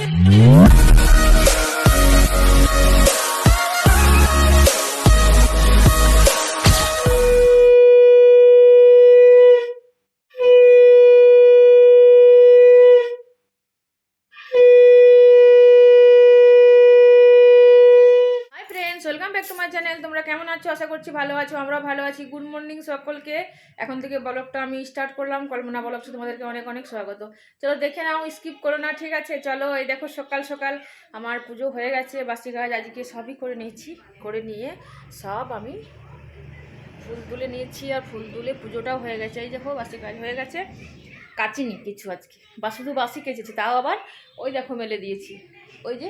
Yeah. তোমরা কেমন আছো? আশা করছি ভালো আছো আমরা ভালো আছি। গুড মর্নিং সকলকে। এখন থেকে ব্লগটা আমি স্টার্ট করলাম। কল্পনা ব্লগ তোমাদেরকে অনেক অনেক স্বাগত। চলো দেখে নাও স্কিপ করো না, ঠিক আছে? চলো, এই দেখো সকাল সকাল আমার পুজো হয়ে গেছে, বাসি কাজ আজকে সবই করে নিয়েছি, করে নিয়ে সব আমি ফুল তুলে নিয়েছি আর ফুল তুলে পুজোটাও হয়ে গেছে। এই দেখো, বাসি কাজ হয়ে গেছে। কাচিনি কিছু আজকে। বা শুধু বাসি কেচেছি, তাও আবার ওই দেখো মেলে দিয়েছি। ওই যে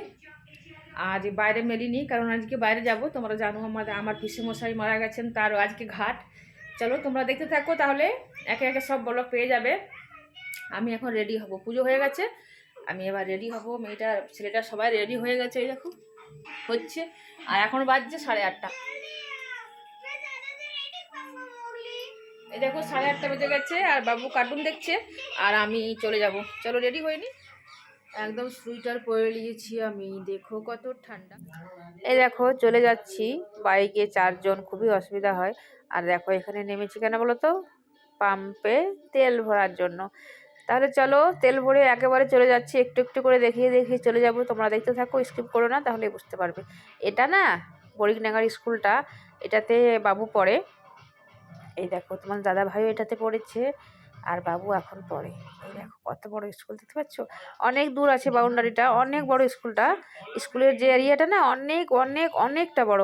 আজ বাইরে মেলিনি, কারণ আজকে বাইরে যাব। তোমরা জানো আমার পিসে মশাই মারা গেছেন তার আজকে ঘাট। চলো, তোমরা দেখতে থাকো তাহলে, একে একে সব ব্লগ পেয়ে যাবে। আমি এখন রেডি হব। পুজো হয়ে গেছে, আমি এবার রেডি হব। মেয়েটা, ছেলেটা সবাই রেডি হয়ে গেছে, এই দেখো, হচ্ছে। আর এখন বাজছে সাড়ে আটটা। এই দেখো, সাড়ে আটটা বেজে গেছে, আর বাবু কার্টুন দেখছে, আর আমি চলে যাব। চলো রেডি হয়নি? একদম সুইটার পরে নিয়েছি আমি। দেখো কত ঠান্ডা। এই দেখো, চলে যাচ্ছি। বাইকে চারজন, খুবই অসুবিধা হয়। আর দেখো, এখানে নেমেছি কেন বলো তো পাম্পে তেল ভরার জন্য। তাহলে চলো, তেল ভরে একেবারে চলে যাচ্ছি। একটু একটু করে দেখিয়ে দেখিয়ে চলে যাব। তোমরা দেখতে থাকো, স্কিপ করো না, তাহলে বুঝতে পারবে। এটা না বরিকনাগার স্কুলটা, এটাতে বাবু পড়ে। এই দেখো, তোমার দাদা ভাইও এটাতে পড়েছে। আর বাবু এখন পড়ে। এই দেখো কত বড় স্কুল, দেখতে পাচ্ছ? অনেক দূর আছে বাউন্ডারিটা, অনেক বড় স্কুলটা। স্কুলের যে এরিয়াটা না, অনেক অনেক, অনেকটা বড়।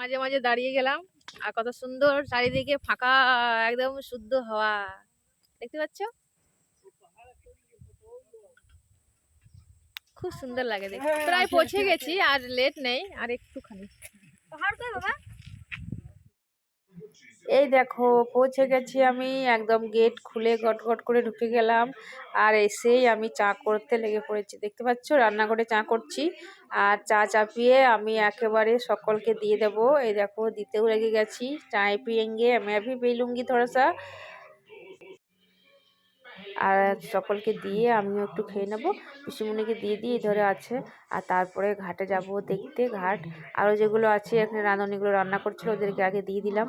মাঝে মাঝে দাঁড়িয়ে গেলাম। আর কত সুন্দর চারিদিকে ফাঁকা একদম শুদ্ধ হওয়া। দেখতে পাচ্ছ? খুব সুন্দর লাগে দেখতে। প্রায় পৌঁছে গেছি আর লেট নেই আর একটুখানি। এই দেখো, পৌঁছে গেছি আমি। একদম গেট খুলে গট গট করে ঢুকে গেলাম। আর এসেই আমি চা করতে লেগে পড়েছি। দেখতে পাচ্ছ? রান্নাঘরে চা করছি। আর চা চাপিয়ে আমি একেবারে সকলকে দিয়ে দেব। এই দেখো, দিতেও লেগে গেছি। চায় পিয়েঙ্গে, আমি আভি বেলুঙ্গি থোড়া আর সকলকে দিয়ে আমিও একটু খেয়ে নেব। পিসিমণিকে দিয়ে দিয়ে ধরে আছে। আর তারপরে ঘাটে যাব দেখতে, ঘাট। আরও যেগুলো আছে, এখানে রাঁধুনিগুলো রান্না করছিল, ওদেরকে আগে দিয়ে দিলাম।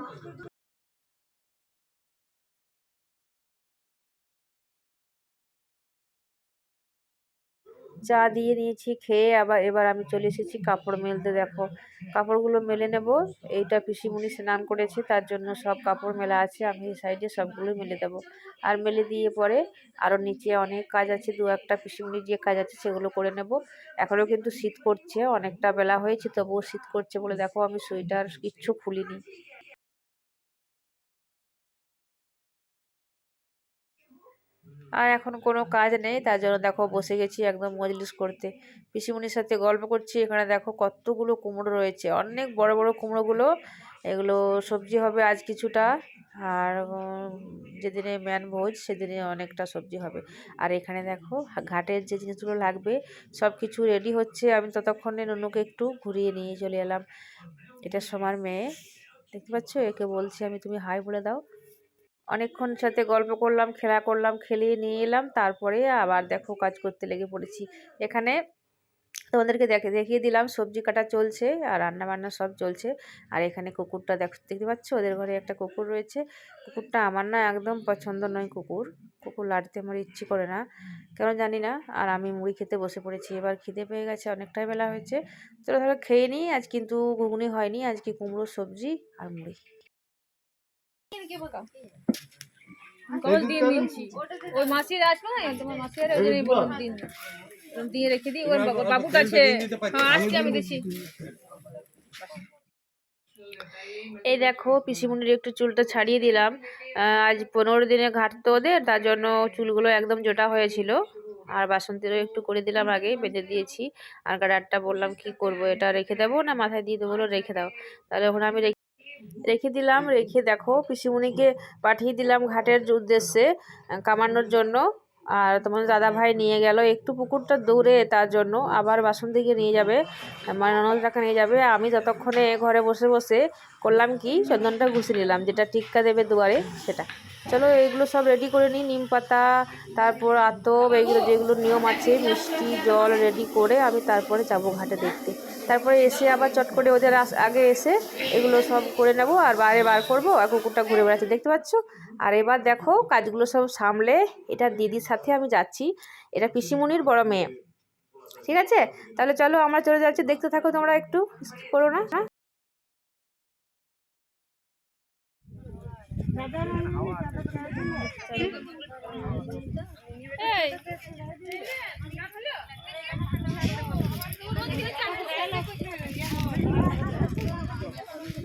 চা দিয়ে নিয়েছি খেয়ে আবার এবার আমি চলে এসেছি কাপড় মেলতে, দেখো। কাপড়গুলো মেলে নেব। এইটা পিসিমুনি স্নান করেছে, তার জন্য সব কাপড় মেলা আছে, আমি এই সাইডে সবগুলো মেলে দেব। আর মেলে দিয়ে পরে আরও নিচে অনেক কাজ আছে, দু একটা পিসিমুনির যে কাজ আছে সেগুলো করে নেব। এখনও কিন্তু শীত করছে অনেকটা বেলা হয়েছে, তবুও শীত করছে বলে দেখো, আমি সোয়েটার কিচ্ছু খুলিনি। আর এখন কোনো কাজ নেই, তার জন্য দেখো বসে গেছি একদম মজলিস করতে। পিসিমণির সাথে গল্প করছি, এখানে দেখো কতগুলো কুমড়ো রয়েছে, অনেক বড় বড় কুমড়োগুলো, এগুলো সবজি হবে আজ কিছুটা, আর যেদিনে ম্যান ভোজ সেদিনে অনেকটা সবজি হবে। আর এখানে দেখো ঘাটের যে জিনিসগুলো লাগবে সব কিছু রেডি হচ্ছে, আমি ততক্ষণে নুনুকে একটু ঘুরিয়ে নিয়ে চলে এলাম। এটা সমার মেয়ে, দেখতে পাচ্ছ? একে বলছি আমি, তুমি হাই বলে দাও। অনেকক্ষণ সাথে গল্প করলাম, খেলা করলাম, খেলিয়ে নিয়ে এলাম, তারপরে আবার দেখো কাজ করতে লেগে পড়েছি। এখানে তোমাদেরকে দেখে, দেখিয়ে দিলাম, সবজি কাটা চলছে আর রান্না বান্না সব চলছে। আর এখানে কুকুরটা দেখ, দেখতে পাচ্ছ? ওদের ঘরে একটা কুকুর রয়েছে। কুকুরটা আমার না একদম পছন্দ নয় কুকুর। কুকুর লাড়তে আমার ইচ্ছে করে না, কেন জানি না। আর আমি মুড়ি খেতে বসে পড়েছি। এবার খিদে পেয়ে গেছে, অনেকটাই বেলা হয়েছে। চলো তাহলে খেয়ে নিই। আজ কিন্তু ঘুগনি হয়নি, আজকে কুমড়ো সবজি আর মুড়ি। দিয়ে দিনছি ওই মাসির আসবে না তোমার মাসির ওই জন্য বলুন দিন দিয়ে রেখে দিই ওর বাবুর কাছে। হ্যাঁ আসছি আমি দিছি এই দেখো পিসিমুনির একটু চুলটা ছাড়িয়ে দিলাম। আজ পনেরো দিনে ঘাট তো ওদের তার জন্য চুলগুলো একদম জোটা হয়েছিল। আর বাসন্তীরও একটু করে দিলাম আগে বেঁধে দিয়েছি। আর গাডারটা বললাম কি করব এটা রেখে দেবো না মাথায় দিয়ে দেবো রেখে দাও। তাহলে ওখানে আমি রেখে দিলাম, রেখে দেখো পিসিমুনিকে পাঠিয়ে দিলাম ঘাটের উদ্দেশ্যে কামানোর জন্য। আর তোমার দাদা ভাই নিয়ে গেল, একটু পুকুরটা দূরে তার জন্য। আবার বাসন্তীকে নিয়ে যাবে আমার ননদটাকে নিয়ে যাবে। আমি যতক্ষণে ঘরে বসে বসে করলাম কি, চন্দনটা ঘুষে নিলাম, যেটা টিক্কা দেবে দুয়ারে, সেটা। চলো এইগুলো সব রেডি করে নিই, নিম পাতা, তারপর আতপ, এইগুলো যেগুলো নিয়ম আছে, মিষ্টি, জল রেডি করে আমি তারপরে যাব ঘাটে দেখতে। তারপরে এসে আবার চট করে ওদের আগে এসে এগুলো সব করে নেব আর বারে বার করব আর কুকুরটা ঘুরে বেড়াচ্ছে, দেখতে পাচ্ছ? আর এবার দেখো কাজগুলো সব সামলে এটা দিদির সাথে আমি যাচ্ছি। এটা পিসিমণির বড় মেয়ে। ঠিক আছে? তাহলে চলো আমরা চলে যাচ্ছি, দেখতে থাকো তোমরা একটু করো না। হ্যাঁ? अब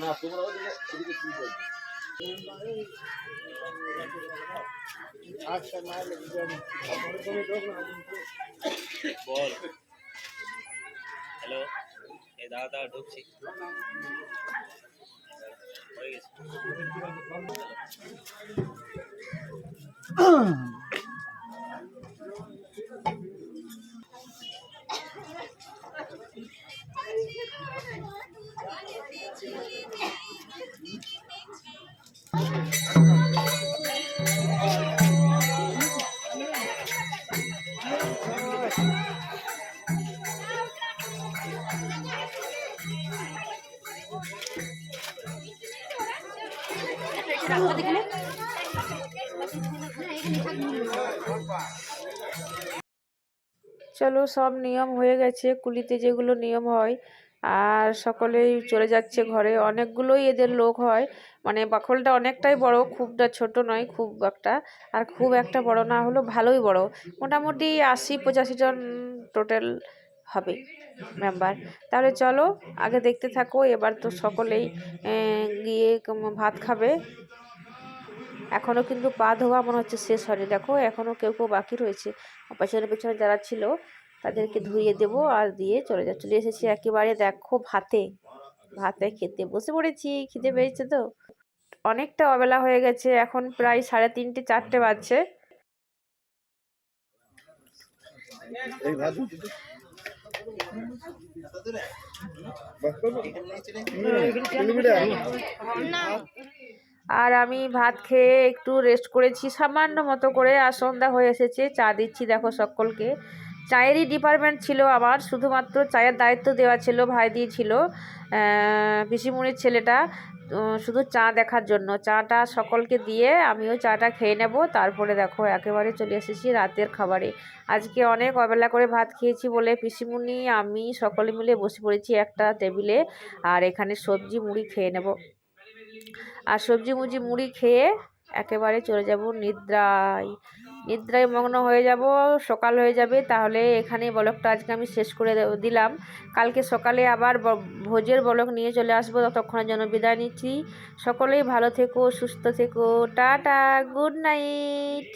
না তোমরা আচ্ছা বল হ্যালো এই দাদা দাদা ঢুকছি। হয়ে গেছে। চলো সব নিয়ম হয়ে গেছে কুলিতে যেগুলো নিয়ম হয় আর সকলেই চলে যাচ্ছে ঘরে। অনেকগুলোই এদের লোক হয়। মানে বাখলটা অনেকটাই বড়, খুবটা ছোট নয়, খুব একটা। আর খুব একটা বড় না হলেও ভালোই বড়। মোটামুটি আশি, পঁচাশি জন টোটাল হবে মেম্বার তাহলে চলো, আগে দেখতে থাকো, এবার তো সকলেই গিয়ে ভাত খাবে। এখনও কিন্তু পা ধোয়া মনে হচ্ছে শেষ হয়নি। দেখো এখনও কেউ কেউ বাকি রয়েছে। পেছনে পেছনে যারা ছিল তাদেরকে ধুইয়ে দেবো আর দিয়ে চলে যা চলে এসেছি একেবারে দেখো ভাতে। ভাতে খেতে। বসে পড়েছি খিদে পেয়েছে তো। অনেকটা অবেলা হয়ে গেছে এখন প্রায় সাড়ে তিনটে চারটে বাজছে। আর আমি ভাত খেয়ে একটু রেস্ট করেছি সামান্য মতো করে। আর সন্ধ্যা হয়ে এসেছে চা দিচ্ছি দেখো সকলকে। চায়েরই ডিপার্টমেন্ট ছিল আমার, শুধুমাত্র চায়ের দায়িত্ব দেওয়া ছিল ভাই দিয়েছিল পিসিমণির ছেলেটা শুধু চা দেখার জন্য। চাটা সকলকে দিয়ে আমিও চাটা খেয়ে নেব, তারপরে দেখো একেবারে চলে এসেছি রাতের খাবারে। আজকে অনেক অবেলা করে ভাত খেয়েছি বলে পিসিমুনি আমি সকলে মিলে বসে পড়েছি একটা টেবিলে, আর এখানে সবজি মুড়ি খেয়ে নেব। আর সবজি মুজি মুড়ি খেয়ে একেবারে চলে যাব নিদ্রায়। নিদ্রায় মগ্ন হয়ে যাব, সকাল হয়ে যাবে, তাহলে এখানে বলকটা আজকে আমি শেষ করে দিলাম। কালকে সকালে আবার ভোজের বলক নিয়ে চলে আসব, ততক্ষণের জন্য বিদায় নিচ্ছি। সকলেই ভালো থেকো, সুস্থ থেকো, টাটা, গুড নাইট।